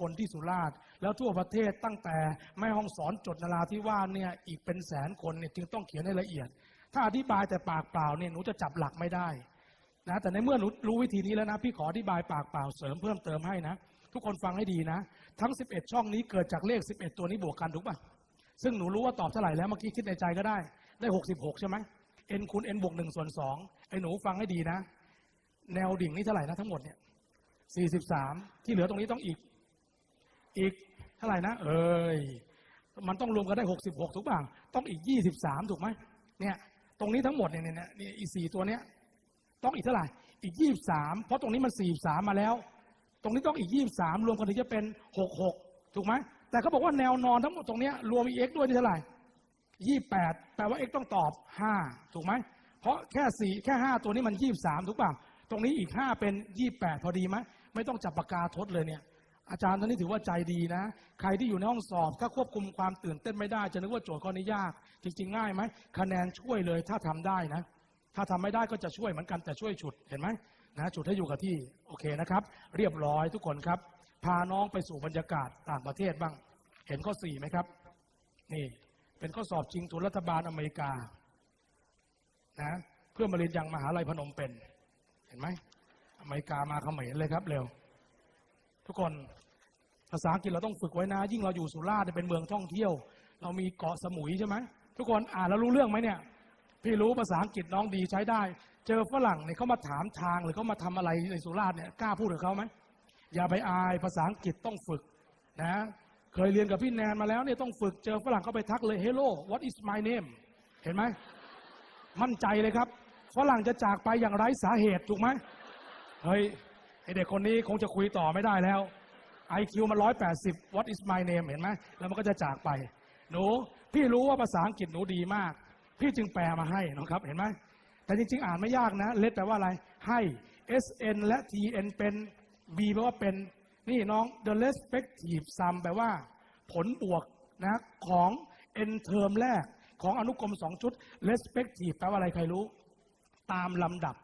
คนที่สุราษฎร์แล้วทั่วประเทศตั้งแต่แม่ห้องสอนจดนราธิวาเนี่ยอีกเป็นแสนคนเนี่ยจึงต้องเขียนให้ละเอียด ถ้าอธิบายแต่ปากเปล่าเนี่ยหนูจะจับหลักไม่ได้นะแต่ในเมื่อหนูรู้วิธีนี้แล้วนะพี่ขออธิบายปากเปล่าเสริมเพิ่มเติมให้นะ ทุกคนฟังให้ดีนะ ทั้ง 11 ช่องนี้เกิดจากเลข 11 ตัวนี้บวกกันถูกป่ะซึ่งหนูรู้ว่าตอบเท่าไหร่แล้วเมื่อกี้คิดในใจก็ได้ได้ 66 ใช่ไหม n คูณ n บวก1ส่วน2ไอ้หนูฟังให้ดีนะ แนวดิ่งนี่เท่าไหร่นะทั้งหมดเนี่ย43 ที่เหลือตรงนี้ต้องอีก อีกเท่าไหร่นะ เอ้ยมันต้องรวมกันได้66ถูกป่ะต้องอีก23ถูกไหมเนี่ย ตรงนี้ทั้งหมดเนี่ยเนี่ยเนี่ยอีสี่ตัวเนี้ย ต้องอีกเท่าไหร่อีก23เพราะตรงนี้มัน43มมาแล้ว ตรงนี้ต้องอีก23รวมกันถึงจะเป็น66ถูกไหมแต่เขาบอกว่าแนวนอนทั้งหมดตรงเนี้ยรวมอีก x ด้วยนี่เท่าไหร่28แปดแปลว่า x ต้องตอบ5ถูกไหมเพราะแค่4แค่5ตัวนี้มัน23ถูกป่ะตรงนี้อีก5เป็น28พอดีไหมไม่ต้องจับปากกาทดเลยเนี่ย อาจารย์ท่านนี้ถือว่าใจดีนะ ใครที่อยู่ในห้องสอบ ถ้าควบคุมความตื่นเต้นไม่ได้ จะนึกว่าโจทย์ข้อนี้ยาก จริง ๆ ง่ายไหมคะแนนช่วยเลยถ้าทำได้นะ ถ้าทำไม่ได้ก็จะช่วยเหมือนกันแต่ช่วยฉุดเห็นไหมนะฉุดให้อยู่กับที่โอเคนะครับ เรียบร้อยทุกคนครับ พาน้องไปสู่บรรยากาศต่างประเทศบ้าง เห็นข้อสี่ไหมครับ นี่ เป็นข้อสอบจริงทุนรัฐบาลอเมริกานะเพื่อมาเรียนยังมหาลัยพนมเปญเห็นไหมอเมริกามาเขมรเลยครับเร็วทุกคน ภาษาอังกฤษเราต้องฝึกไว้นะ ยิ่งเราอยู่สุราษฎร์เป็นเมืองท่องเที่ยว เรามีเกาะสมุยใช่ไหมทุกคนอ่านแล้วรู้เรื่องไหมเนี่ย พี่รู้ภาษาอังกฤษน้องดีใช้ได้ เจอฝรั่งเนี่ยเขามาถามทางหรือเขามาทำอะไรในสุราษฎร์เนี่ยกล้าพูดกับเขาไหมอย่าไปอายภาษาอังกฤษต้องฝึกนะเคยเรียนกับพี่แนนมาแล้วเนี่ยต้องฝึกเจอฝรั่งเขาไปทักเลย hello what is my name เห็นไหมมั่นใจเลยครับฝรั่งจะจากไปอย่างไร้สาเหตุถูกไหมเฮ้ยไอเด็กคนนี้คงจะคุยต่อไม่ได้แล้ว IQ มันร้อยแปดสิบ what is my name เห็นไหมแล้วมันก็จะจากไป หนู พี่รู้ว่าภาษาอังกฤษหนูดีมาก พี่จึงแปลมาให้นะครับ เห็นไหม แต่จริง ๆ อ่านไม่ยากนะ เลดแปลว่าอะไร ให้ SN และ TN เป็น B แปลว่าเป็น นี่น้อง the respective sum แปลว่า ผลบวกนะของ n เทอมแรกของอนุกรมสองชุด respective แปลว่าอะไรใครรู้ ตามลำดับ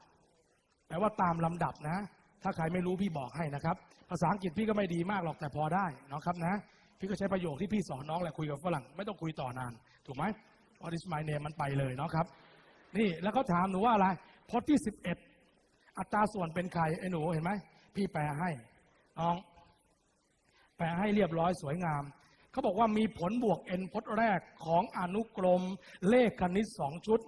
แปลว่าตามลำดับนะ ถ้าใครไม่รู้พี่บอกให้นะครับ ภาษาอังกฤษพี่ก็ไม่ดีมากหรอกแต่พอได้นะครับนะ พี่ก็ใช้ประโยคที่พี่สอนน้องแหละคุยกับฝรั่งไม่ต้องคุยต่อนาน ถูกไหม What is my name มันไปเลยเนาะครับ นี่แล้วเขาถามหนูว่าอะไรพจน์ที่สิบเอ็ดอัตราส่วนเป็นใครไอ้หนูเห็นไหม พี่แปลให้น้อง แปลให้เรียบร้อยสวยงามเขาบอกว่ามีผลบวก n พจน์แรกของอนุกรม เลขคณิตสองชุด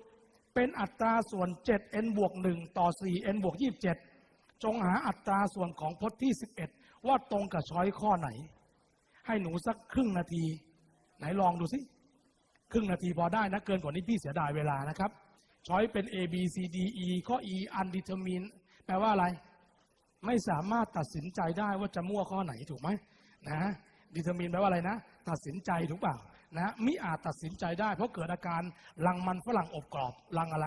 เป็นอัตราส่วน 7n บวก1ต่อ 4n บวก27 จงหาอัตราส่วนของพจน์ที่ 11 ว่าตรงกับช้อยข้อไหน ให้หนูสักครึ่งนาที ไหนลองดูสิ ครึ่งนาทีพอได้นะ เกินกว่านี้พี่เสียดายเวลานะครับ ช้อยเป็น A B C D E ข้อ E undetermined แปลว่าอะไร ไม่สามารถตัดสินใจได้ว่าจะมั่วข้อไหนถูกไหมนะ determine แปลว่าอะไรนะ ตัดสินใจถูกเปล่านะมิอาจตัดสินใจได้ เพราะเกิดอาการลังมันฝรั่งอบกรอบลังอะไร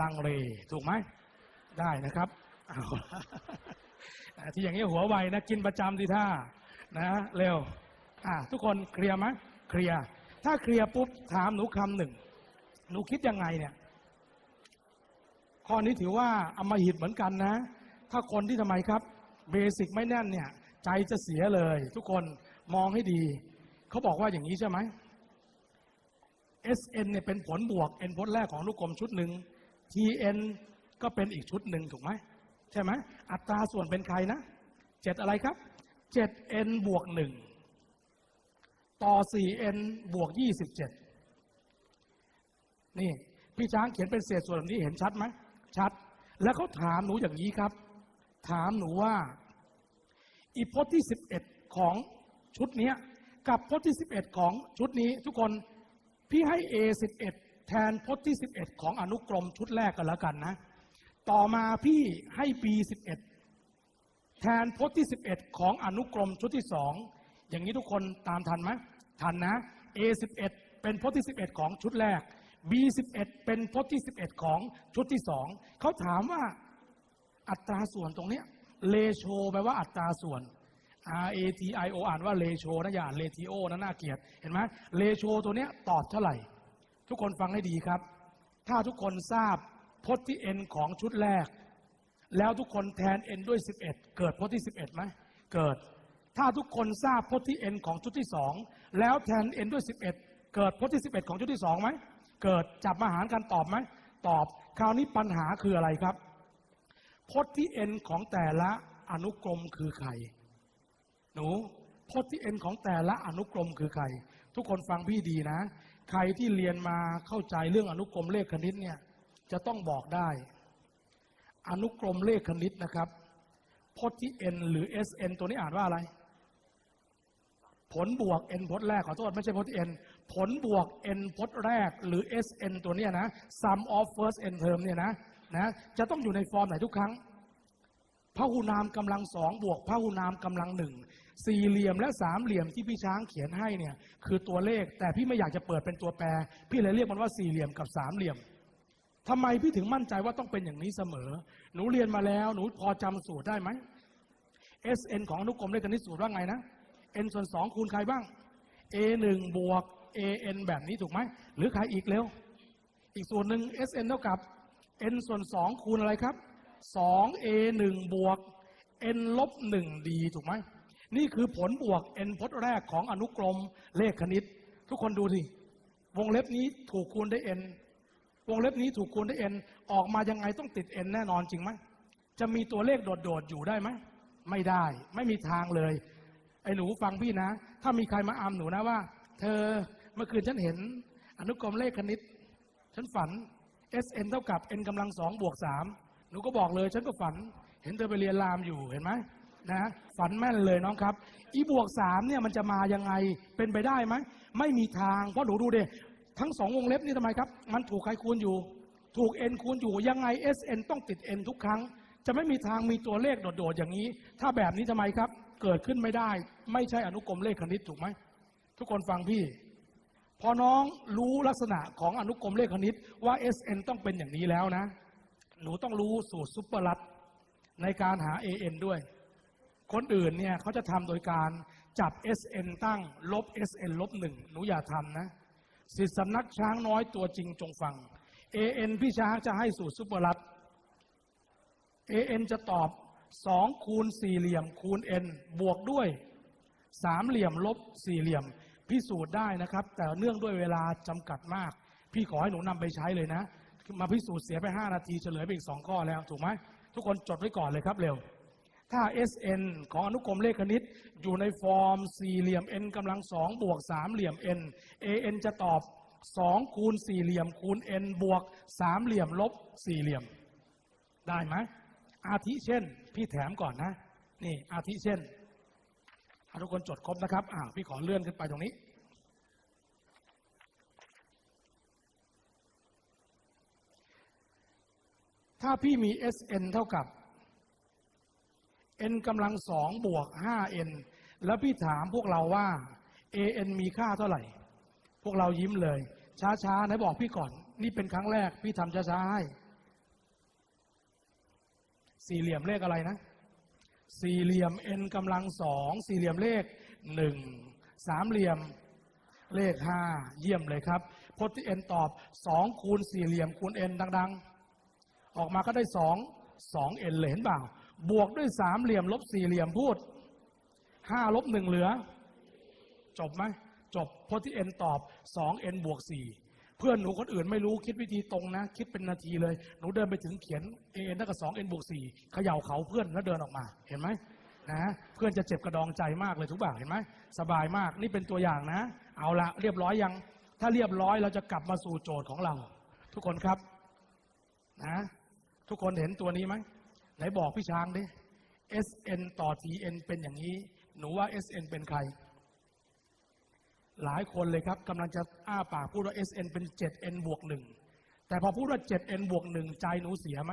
ลังเลถูกไหมได้นะครับ เอาที่อย่างนี้หัวไวนะกินประจำสิท่านะเร็ว อะทุกคนเคลียร์ไหมเคลียร์ถ้าเคลียร์ปุ๊บถามหนูคำหนึ่งหนูคิดยังไงเนี่ย ข้อนี้ถือว่าอำมหิตเหมือนกันนะ ถ้าคนที่ทำไมครับเบสิกไม่แน่นเนี่ย ใจจะเสียเลย ทุกคนมองให้ดี เขาบอกว่าอย่างนี้ใช่ไหม SN เนี่ยเป็นผลบวก n พจน์แรกของอนุกรมชุดหนึ่ง TN ก็เป็นอีกชุดหนึ่งถูกไหม ใช่ไหมอัตราส่วนเป็นใครนะเจ็ดอะไรครับ 7n บวกหนึ่งต่อ 4n บวก27นี่ พี่ช้างเขียนเป็นเศษส่วนแบบนี้เห็นชัดไหมชัด แล้วเขาถามหนูอย่างนี้ครับ ถามหนูว่า อีพจน์ที่11ของชุดนี้กับพจน์ที่11ของชุดนี้ทุกคนพี่ให้ A 11แทนพจน์ที่11ของอนุกรมชุดแรกกันแล้วกันนะ ต่อมาพี่ให้ B 11แทนพจน์ที่11ของอนุกรมชุดที่สองอย่างนี้ทุกคนตามทันไหมทันนะ A 11เป็นพจน์ที่11ของชุดแรก B 11เป็นพจน์ที่11ของชุดที่สองเขาถามว่าอัตราส่วนตรงเนี้ยเลโชแปลว่าอัตราส่วน R A T I O อ่านว่าเลโชนะอย่าเลทิโอนะน่าเกลียดเห็นไหมเลโชตัวเนี้ยตอบเท่าไหร่ ทุกคนฟังให้ดีครับ ถ้าทุกคนทราบ พจน์ที่ n ของชุดแรก แล้วทุกคนแทน n ด้วย 11 เกิดพจน์ที่ 11ไหมเกิด ถ้าทุกคนทราบพจน์ที่ n ของชุดที่สองแล้วแทน n ด้วย 11 เกิดพจน์ที่ 11 ของชุดที่สองไหมเกิดจับมาหารกันตอบไหมตอบ คราวนี้ปัญหาคืออะไรครับ พจน์ที่ n ของแต่ละอนุกรมคือใคร หนูพจน์ที่ n ของแต่ละอนุกรมคือใคร ทุกคนฟังพี่ดีนะ ใครที่เรียนมาเข้าใจเรื่องอนุกรมเลขคณิตเนี่ย จะต้องบอกได้ อนุกรมเลขคณิตนะครับพจน์ที่ n หรือ sn ตัวนี้อ่านว่าอะไร ผลบวก n พจน์แรกขอโทษไม่ใช่พจน์ที่ n ผลบวก n พจน์แรก หรือ sn ตัวนี้นะ sum of first n term เนี่ยนะนะจะต้องอยู่ในฟอร์มไหนทุกครั้งพหุนามกำลังสองบวกพหุนามกำลังหนึ่งสี่เหลี่ยมและสามเหลี่ยมที่พี่ช้างเขียนให้เนี่ยคือตัวเลข แต่พี่ไม่อยากจะเปิดเป็นตัวแปร พี่เลยเรียกมันว่าสี่เหลี่ยมกับสามเหลี่ยม ทำไมพี่ถึงมั่นใจว่าต้องเป็นอย่างนี้เสมอ หนูเรียนมาแล้ว หนูพอจำสูตรได้ไหม SN ของอนุกรมเลขคณิตสูตรว่าไงนะ n ส่วนสองคูณใครบ้าง a หนึ่งบวก an แบบนี้ถูกไหม หรือใครอีกเร็ว อีกส่วนหนึ่ง sn เท่ากับ n ส่วนสองคูณอะไรครับสอง a หนึ่งบวก n ลบหนึ่ง d ถูกไหม นี่คือผลบวก n พจน์แรกของอนุกรมเลขคณิต ทุกคนดูสิวงเล็บนี้ถูกคูณด้วย n วงเล็บนี้ถูกคูณด้วย n ออกมายังไงต้องติด n แน่นอนจริงไหมจะมีตัวเลขโดดๆอยู่ได้ไหมไม่ได้ ไม่มีทางเลย ไอ้หนูฟังพี่นะ ถ้ามีใครมาอามหนูนะว่า เธอเมื่อคืนฉันเห็น อนุกรมเลขคณิต ฉันฝัน sn เท่ากับ n กำลังสองบวกสามหนูก็บอกเลย ฉันก็ฝัน เห็นเธอไปเรียนรามอยู่เห็นไหมนะฝันแม่นเลยน้องครับ อีบวกสามเนี่ยมันจะมายังไงเป็นไปได้ไหมไม่มีทางเพราะหนูดูเด ทั้งสองวงเล็บนี่ทำไมครับ มันถูกใครคูณอยู่ ถูก n คูณอยู่ยังไง sn ต้องติด n ทุกครั้ง จะไม่มีทางมีตัวเลขโดดๆอย่างนี้ ถ้าแบบนี้ทำไมครับ เกิดขึ้นไม่ได้ ไม่ใช่อนุกรมเลขคณิตถูกไหมทุกคนฟังพี่ พอน้องรู้ลักษณะของอนุกรมเลขคณิตว่า sn ต้องเป็นอย่างนี้แล้วนะ หนูต้องรู้สูตรซุปเปอร์ลัดในการหา an ด้วย คนอื่นเนี่ยเขาจะทำโดยการจับ sn ตั้งลบ sn ลบหนึ่งหนูอย่าทำนะ สิทธิสำนักช้างน้อยตัวจริงจงฟัง an พี่ช้างจะให้สูตรซุปเปอร์ลัด an จะตอบ2คูณสี่เหลี่ยม คูณ n บวกด้วยสามเหลี่ยมลบสี่เหลี่ยม พิสูจน์ได้นะครับ แต่เนื่องด้วยเวลาจำกัดมาก พี่ขอให้หนูนำไปใช้เลยนะ มาพิสูจน์เสียไป 5 นาทีเฉลยไปอีก 2 ข้อแล้ว ถูกไหม ทุกคนจดไว้ก่อนเลยครับเร็ว ถ้า Sn ของอนุกรมเลขคณิต อยู่ในฟอร์มสี่เหลี่ยม n กำลังสองบวกสามเหลี่ยม n an จะตอบ2คูณสี่เหลี่ยม คูณ n บวกสามเหลี่ยมลบสี่เหลี่ยม ได้ไหมอาทิเช่น พี่แถมก่อนนะ นี่อาทิเช่นทุกคนจดครบนะครับ อ่าพี่ขอเลื่อนขึ้นไปตรงนี้ถ้าพี่มี Sn เท่ากับ n กำลังสองบวก 5n แล้วพี่ถามพวกเราว่า an มีค่าเท่าไหร่ พวกเรายิ้มเลย ช้าๆไหนบอกพี่ก่อน นี่เป็นครั้งแรก พี่ทำช้าๆให้ สี่เหลี่ยมเลขอะไรนะ สี่เหลี่ยม n กำลังสองสี่เหลี่ยมเลขหนึ่งสามเหลี่ยมเลขห้าเยี่ยมเลยครับพจน์ที่ n ตอบสองคูณสี่เหลี่ยมคูณ n ดัง ๆ ออกมาก็ได้สองสอง n เลยเห็นเปล่า บวกด้วยสามเหลี่ยมลบสี่เหลี่ยมพูดห้าลบหนึ่งเหลือ จบไหมจบเพจน์ที่ n ตอบสอง n บวกสี่เพื่อนหนูคนอื่นไม่รู้คิดวิธีตรงนะ คิดเป็นนาทีเลย หนูเดินไปถึงเขียน an เท่ากับสอง n บวกสี่เขย่าเขาเพื่อนแล้วเดินออกมาเห็นไหมนะเพื่อนจะเจ็บกระดองใจมากเลยทุกบ่างเห็นไหมสบายมากนี่เป็นตัวอย่างนะ เอาละเรียบร้อยยัง ถ้าเรียบร้อยเราจะกลับมาสู่โจทย์ของเรา ทุกคนครับนะทุกคนเห็นตัวนี้ไหม ไหนบอกพี่ช้างดิ SN ต่อ TN เป็นอย่างนี้ หนูว่า SN เป็นใคร หลายคนเลยครับกำลังจะอ้าปากพูดว่า SN เป็น 7N บวกหนึ่งแต่พอพูดว่า 7N บวกหนึ่งใจหนูเสียไหม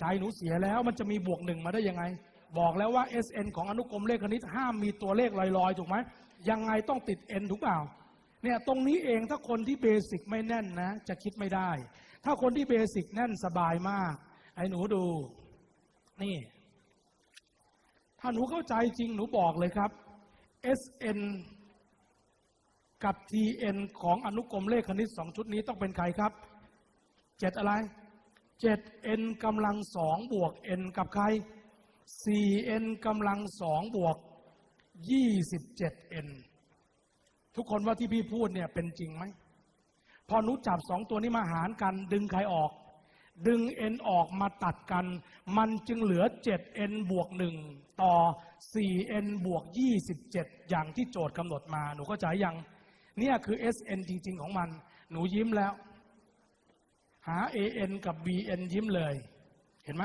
ใจหนูเสียแล้วมันจะมีบวกหนึ่งมาได้ยังไง บอกแล้วว่า SN ของอนุกรมเลขคณิตห้ามมีตัวเลขลอยๆ ถูกไหมยังไงต้องติด N ถูกเปล่าเนี่ยตรงนี้เองถ้าคนที่เบสิกไม่แน่นนะ จะคิดไม่ได้ ถ้าคนที่เบสิกแน่นสบายมาก ไอ้หนูดู นี่ ถ้าหนูเข้าใจจริงหนูบอกเลยครับ SN กับ TN ของอนุกรมเลขคณิตสองชุดนี้ต้องเป็นใครครับเจ็ดอะไร 7n กำลังสองบวก n กับใคร 4n กำลังสองบวก 27n ทุกคนว่าที่พี่พูดเนี่ยเป็นจริงไหม พอหนูจับสองตัวนี้มาหารกันดึงใครออก ดึง n ออกมาตัดกัน มันจึงเหลือ 7n บวก 1 ต่อ 4n บวก 27 อย่างที่โจทย์กำหนดมา หนูเข้าใจยัง เนี่ยคือ sn จริง ๆ ของมัน หนูยิ้มแล้ว หา an กับ bn ยิ้มเลย เห็นไหม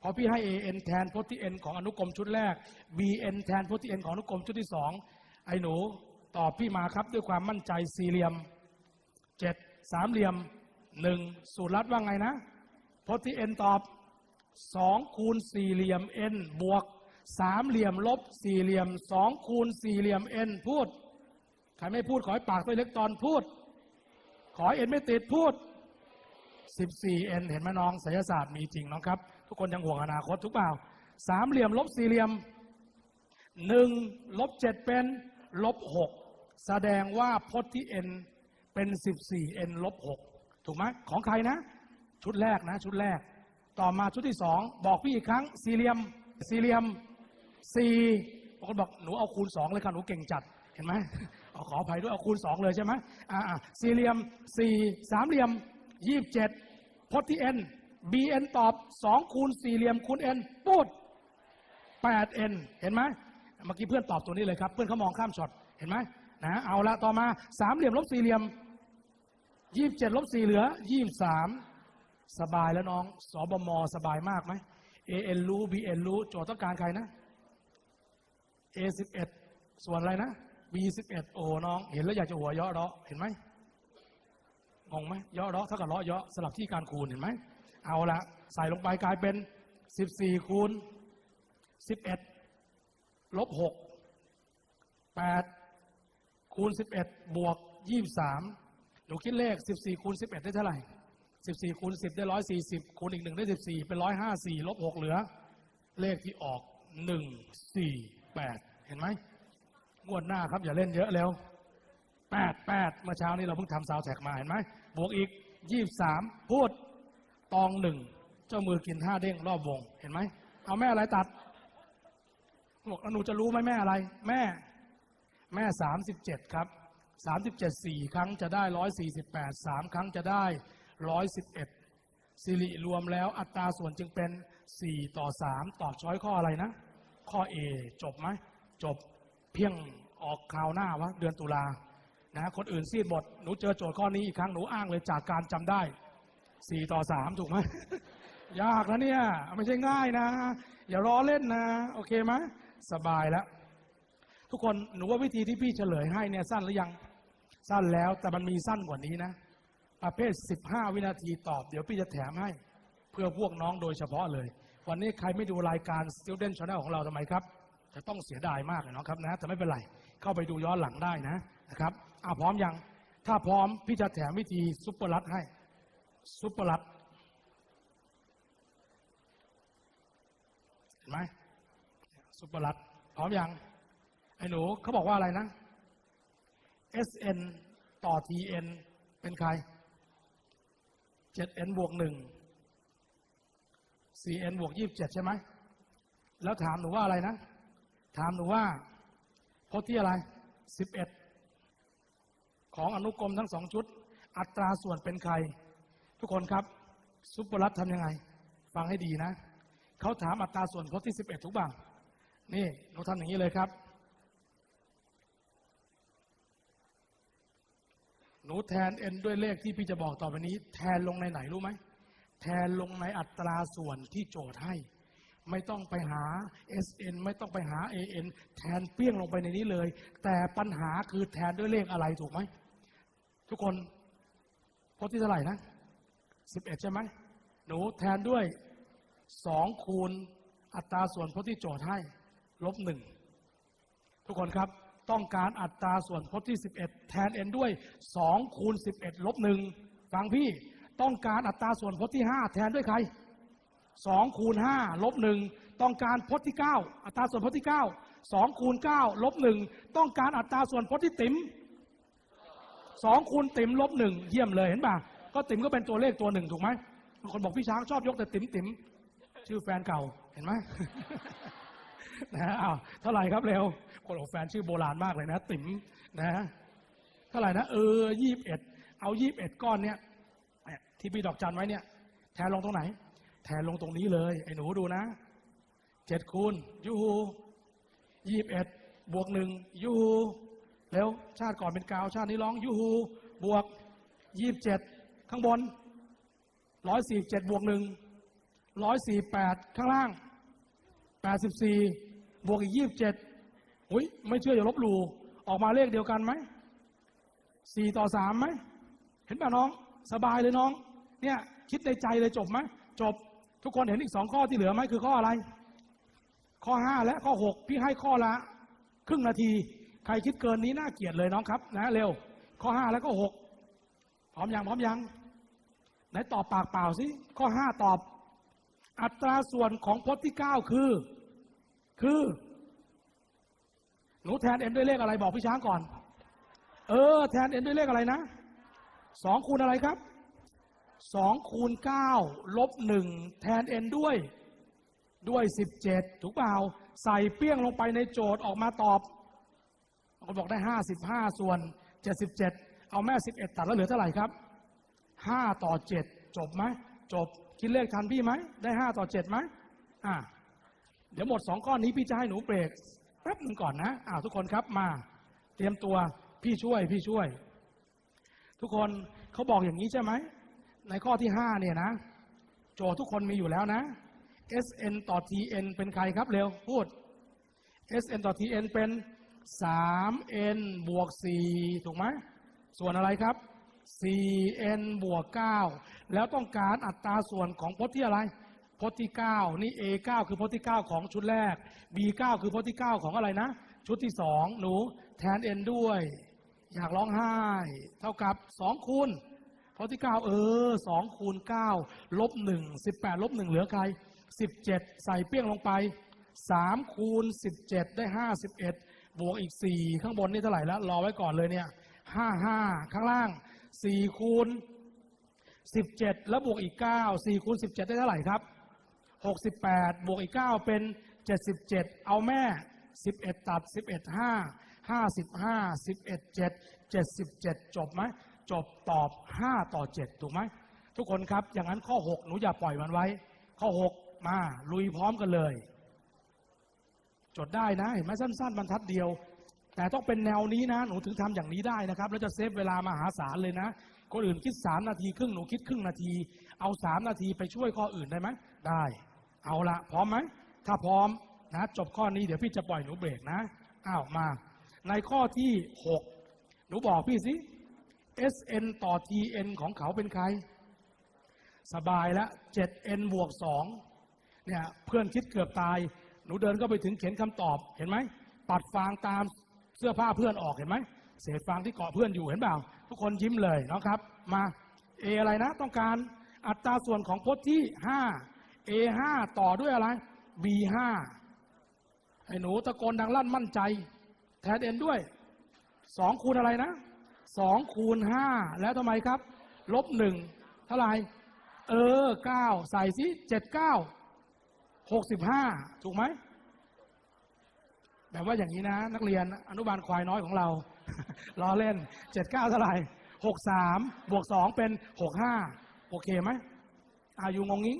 พอพี่ให้ an แทนพจน์ที่ n ของอนุกรมชุดแรก bn แทนพจน์ที่ n ของอนุกรมชุดที่สองไอ้หนูตอบพี่มาครับด้วยความมั่นใจสี่เหลี่ยมเจ็ดสามเหลี่ยม หนึ่งสูตรลัดว่าไงนะพจน์ที่ n ตอบสองคูณสี่เหลี่ยม n บวกสามเหลี่ยมลบสี่เหลี่ยมสองคูณสี่เหลี่ยม n พูด ใครไม่พูดขอให้ปากตัวเล็กตอนพูด ขอให้ n ไม่ติดพูด 14n เห็นไหมน้องศิลศาสตร์มีจริงน้องครับ ทุกคนยังห่วงอนาคตทุกเปล่าสามเหลี่ยมลบสี่เหลี่ยมหนึ่งลบเจ็ดเป็นลบหกแสดงว่าพจน์ที่ n เป็น 14n ลบหก ถูกไหมของใครนะ ชุดแรกนะ ชุดแรก ต่อมาชุดที่สองบอกพี่อีกครั้ง สี่เหลี่ยม สี่เหลี่ยมสี่บางคนบอกหนูเอาคูณสองเลยค่ะหนูเก่งจัดเห็นไหมเอาขออภัยด้วยเอาคูณสองเลยใช่ไหมอ่าสี่เหลี่ยมสี่สามเหลี่ยมยี่สิบเจ็ดพจน์ที่ n bn ตอบสองคูณสี่เหลี่ยมคูณ n ปูด 8n เห็นไหมเมื่อกี้เพื่อนตอบตัวนี้เลยครับ เพื่อนเขามองข้ามช็อตเห็นไหมนะเอาละต่อมาสามเหลี่ยมลบสี่เหลี่ยม ยี่สิบเจ็ดลบสี่เหลือยี่สิบสามสบายแล้วน้อง สบมสบายมากไหม an รู้ bn รู้ โจทย์ต้องการใครนะ a สิบเอ็ดส่วนอะไรนะ b สิบเอ็ดโอ้น้อง เห็นแล้วอยากจะหัวเราะเราะเห็นไหมงงไหมเยาะเราะเท่ากับเราะเยาะสลับที่การคูณเห็นไหม เอาละใส่ลงไปกลายเป็นสิบสี่คูณสิบเอ็ดลบหกแปดคูณสิบเอ็ดบวกยี่สาม หนูคิดเลขสิบสี่คูณสิบเอ็ดได้เท่าไหร่สิบสี่คูณสิบได้ร้อยสี่สิบคูณอีกหนึ่งได้สิบสี่เป็นร้อยห้าสี่ลบหกเหลือ เลขที่ออกหนึ่งสี่แปดเห็นไหมงวดหน้าครับ อย่าเล่นเยอะเร็วแปดแปดเมื่อเช้านี้เราเพิ่งทำซาวแท็กมาเห็นไหม บวกอีกยี่สามพูด ตองหนึ่ง เจ้ามือกินห้าเด้งรอบวง เห็นไหม เอาแม่อะไรตัดบอกหนูจะรู้ไหมแม่อะไร แม่ แม่สามสิบเจ็ดครับ สามสิบเจ็ดสี่ครั้งจะได้ร้อยสี่สิบแปดสามครั้งจะได้ร้อยสิบเอ็ดสิริรวมแล้วอัตราส่วนจึงเป็นสี่ต่อสามตอบช้อยข้ออะไรนะ ข้อ A จบไหม จบเพียงออกคราวหน้าวะเดือนตุลานะคนอื่นซีดหมด หนูเจอโจทย์ข้อนี้อีกครั้งหนูอ้างเลยจากการจำได้สี่ต่อสามถูกไหม ยากนะเนี่ย ไม่ใช่ง่ายนะ อย่ารอเล่นนะ โอเคไหมสบายแล้วทุกคนหนูว่าวิธีที่พี่เฉลยให้เนี่ยสั้นหรือยัง สั้นแล้วแต่มันมีสั้นกว่านี้นะ ประเภท 15 วินาทีตอบ เดี๋ยวพี่จะแถมให้ เพื่อพวกน้องโดยเฉพาะเลย วันนี้ใครไม่ดูรายการ Student Channel ของเราทำไมครับ จะต้องเสียดายมากเลยนะครับนะ แต่ไม่เป็นไร เข้าไปดูย้อนหลังได้นะนะครับอ่าพร้อมยัง ถ้าพร้อมพี่จะแถมวิธีซุปเปอร์ลัดให้ซุปเปอร์ลัดเห็นไหมซุปเปอร์ลัดพร้อมยังไอ้หนูเขาบอกว่าอะไรนะ SN ต่อ TN เป็นใคร 7N บวก1 4N บวก27ใช่ไหม แล้วถามหนูว่าอะไรนะ ถามหนูว่าพจน์ที่อะไร 11 ของอนุกรมทั้งสองชุด อัตราส่วนเป็นใคร ทุกคนครับ ซุปเปอร์ลัดทำยังไง ฟังให้ดีนะ เขาถามอัตราส่วนพจน์ที่ 11ทุกบ้าง นี่หนูทำอย่างนี้เลยครับ หนูแทน n ด้วยเลขที่พี่จะบอกต่อไปนี้ แทนลงในไหนรู้ไหม แทนลงในอัตราส่วนที่โจทย์ให้ ไม่ต้องไปหา sn ไม่ต้องไปหา an แทนเปี้ยงลงไปในนี้เลย แต่ปัญหาคือแทนด้วยเลขอะไรถูกไหม ทุกคนพจน์ที่เท่าไหร่นะ11ใช่ไหม หนูแทนด้วย2คูณอัตราส่วนพจน์ที่โจทย์ให้ ลบหนึ่ง ทุกคนครับ ต้องการอัตราส่วนพจน์ที่ 11 แทน n ด้วย 2 คูณ 11 ลบหนึ่งฟังพี่ ต้องการอัตราส่วนพจน์ที่ 5 แทนด้วยใคร 2 คูณ 5 ลบหนึ่งต้องการพจน์ที่ 9 อัตราส่วนพจน์ที่ 9 2 คูณ 9 ลบหนึ่งต้องการอัตราส่วนพจน์ที่ติ๋ม2 คูณติ๋มลบหนึ่งเยี่ยมเลยเห็นป่ะ ก็ติ๋มก็เป็นตัวเลขตัวหนึ่งถูกไหมบางคนบอกพี่ช้างชอบยกแต่ติ๋มติ๋มชื่อแฟนเก่าเห็นไหม นะอ้าวเท่าไหร่ครับเร็วคนของแฟนชื่อโบราณมากเลยนะ ติ๋มนะเท่าไหร่นะเออยี่บเอ็ดเอายี่บเอ็ดก้อนเนี้ยเนี่ยที่พี่ดอกจันไว้เนี่ย แทนลงตรงไหน แทนลงตรงนี้เลย ไอ้หนูดูนะเจ็ดคูณยูฮูยี่บเอ็ดบวกหนึ่งยูฮูเร็วชาติก่อนเป็นกาว ชาตินี้ร้องยูฮูบวกยี่บเจ็ดข้างบนร้อยสี่เจ็ดบวกหนึ่งร้อยสี่แปดข้างล่างแปดสิบสี่ บวกอีกยี่บเจ็ดอุ้ยไม่เชื่ออย่าลบหลู่ออกมาเลขเดียวกันไหมสี่ต่อสามไหมเห็นป่ะน้อง สบายเลยน้อง เนี่ยคิดในใจเลยจบไหมจบทุกคนเห็นอีกสองข้อที่เหลือไหมคือข้ออะไร ข้อห้าและข้อหกพี่ให้ข้อละ ครึ่งนาที ใครคิดเกินนี้น่าเกลียดเลยน้องครับ นะเร็ว ข้อห้าแล้วก็หกพร้อมยังพร้อมยังไหนตอบปากเปล่าสิข้อห้าตอบ อัตราส่วนของพจน์ที่เก้าคือ คือ หนูแทนเอ็นด้วยเลขอะไรบอกพี่ช้างก่อน เออ แทนเอ็นด้วยเลขอะไรนะสองคูณอะไรครับสองคูณเก้าลบหนึ่งแทนเอ็นด้วยด้วยสิบเจ็ดถูกเปล่า ใส่เปี้ยงลงไปในโจทย์ออกมาตอบคนบอกได้ห้าสิบห้าส่วนเจ็ดสิบเจ็ดเอาแม่สิบเอ็ดตัดแล้วเหลือเท่าไหร่ครับห้าต่อเจ็ดจบไหมจบคิดเลขทันพี่ไหมได้ห้าต่อเจ็ดไหมอ่า เดี๋ยวหมดสองก้อนนี้พี่จะให้หนูเบรกแป๊บหนึ่งก่อนนะอ้าวทุกคนครับมา เตรียมตัวพี่ช่วยพี่ช่วย ทุกคนเขาบอกอย่างนี้ใช่ไหม ในข้อที่ห้าเนี่ยนะ โจทย์ทุกคนมีอยู่แล้วนะ Sn ต่อ Tn เป็นใครครับเร็วพูด Sn ต่อ Tn เป็น 3n บวก 4 ถูกไหม ส่วนอะไรครับ 4n บวก 9 แล้วต้องการอัตราส่วนของพจน์ที่อะไร พจน์ที่ 9 นี่ a9 คือพจน์ที่ 9 ของชุดแรก b9 คือพจน์ที่ 9 ของอะไรนะ ชุดที่ 2 หนูแทน n ด้วย อยากร้องไห้ เท่ากับ 2 คูณพจน์ที่ 9 เออ 2 คูณ 9 ลบ 1 18 ลบ 1 เหลือใคร 17 ใส่เปี้ยงลงไป 3 คูณ 17 ได้ 51 บวกอีก 4 ข้างบนนี่เท่าไหร่แล้ว รอไว้ก่อนเลยเนี่ย 55 ข้างล่าง 4 คูณ17 แล้วบวกอีก 9 4คูณ17 ได้เท่าไหร่ครับ 68 บวกอีก 9 เป็น 77 เอาแม่ 11 ตัด 11 5 55 11 7 77 จบไหม จบตอบ 5 ต่อ 7 ถูกไหม ทุกคนครับ อย่างนั้นข้อ 6 หนูอย่าปล่อยมันไว้ ข้อ 6 มาลุยพร้อมกันเลย จดได้นะเห็นไหมสั้น ๆ บรรทัดเดียว แต่ต้องเป็นแนวนี้นะ หนูถึงทำอย่างนี้ได้นะครับ แล้วจะเซฟเวลามหาศาลเลยนะคนอื่นคิด3นาทีครึ่งหนูคิดครึ่งนาที เอา3นาทีไปช่วยข้ออื่นได้ไหมได้ เอาละพร้อมไหม ถ้าพร้อมนะจบข้อนี้เดี๋ยวพี่จะปล่อยหนูเบรกนะ อ้าวมา ในข้อที่ 6 หนูบอกพี่สิ SN ต่อ TN ของเขาเป็นใคร สบายล้ว 7N บวก2เนี่ยเพื่อนคิดเกือบตาย หนูเดินก็ไปถึงเขียนคำตอบเห็นไหม ปัดฟางตามเสื้อผ้าเพื่อนออกเห็นไหม เศษฟางที่เกาะเพื่อนอยู่เห็นเปล่า ทุกคนยิ้มเลยนะครับ มา A อะไรนะ ต้องการอัตราส่วนของพจน์ที่ 5 A5 ต่อด้วยอะไร B5 ไอ้หนูตะโกนดังลั่นมั่นใจ แทนเอ็นด้วยสองคูณอะไรนะสองคูณห้าแล้วทำไมครับ ลบหนึ่งเท่าไหร่ เออเก้าใส่สิเจ็ดเก้าหกสิบห้าถูกไหมแบบว่าอย่างนี้นะ นักเรียนอนุบาลควายน้อยของเรา ล้อเล่นเจ็ดเก้าเท่าไหร่หกสามบวกสองเป็นหกห้าโอเคไหมอายุงงงิ้ง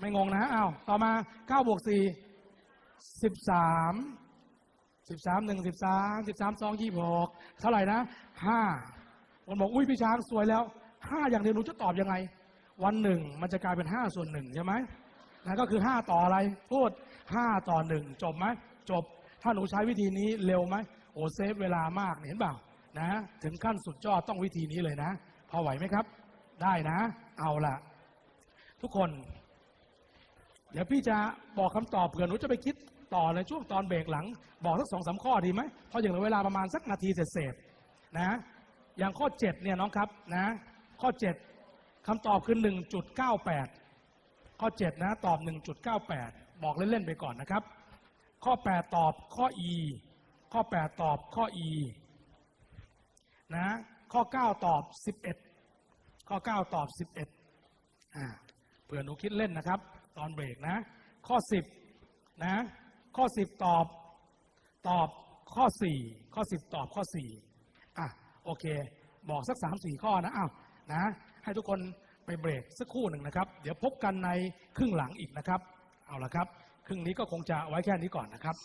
ไม่งงนะอ้าวต่อมาเก้าบวกสี่สิบสามสิบสามหนึ่งสิบสามสิบสามสองยี่หกเท่าไหร่นะห้าคนบอกอุ้ยพี่ช้างสวยแล้วห้าอย่างเดียวหนูจะตอบยังไง วันหนึ่งมันจะกลายเป็นห้าส่วนหนึ่งใช่ไหมนั่นก็คือห้าต่ออะไรพูดห้าต่อหนึ่งจบไหมจบ ถ้าหนูใช้วิธีนี้เร็วไหมโอ้เซฟเวลามากเห็นเปล่านะถึงขั้นสุดยอดต้องวิธีนี้เลยนะ พอไหวไหมครับ ได้นะ เอาละทุกคน เดี๋ยวพี่จะบอกคำตอบเผื่อหนูจะไปคิดต่อในช่วงตอนเบรกหลัง บอกสักสองสามข้อดีไหมเพราะอย่างเหลือเวลาประมาณสักนาทีเศษๆนะอย่างข้อเจ็ดเนี่ยน้องครับนะข้อเจ็ดคำตอบคือหนึ่งจุดเก้าแปดข้อเจ็ดนะตอบหนึ่งจุดเก้าแปดบอกเล่นๆไปก่อนนะครับ ข้อแปดตอบข้อ e ข้อแปดตอบข้อ e นะข้อเก้าตอบสิบเอ็ดข้อเก้าตอบสิบเอ็ดอ่าเผื่อหนูคิดเล่นนะครับ ตอนเบรกนะ ข้อ10นะ ข้อสิบตอบตอบข้อสี่ข้อสิบตอบข้อสี่อะโอเค บอกสักสามสี่ข้อนะอ้าวนะ ให้ทุกคนไปเบรกสักครู่หนึ่งนะครับ เดี๋ยวพบกันในครึ่งหลังอีกนะครับ เอาละครับ ครึ่งนี้ก็คงจะไว้แค่นี้ก่อนนะครับ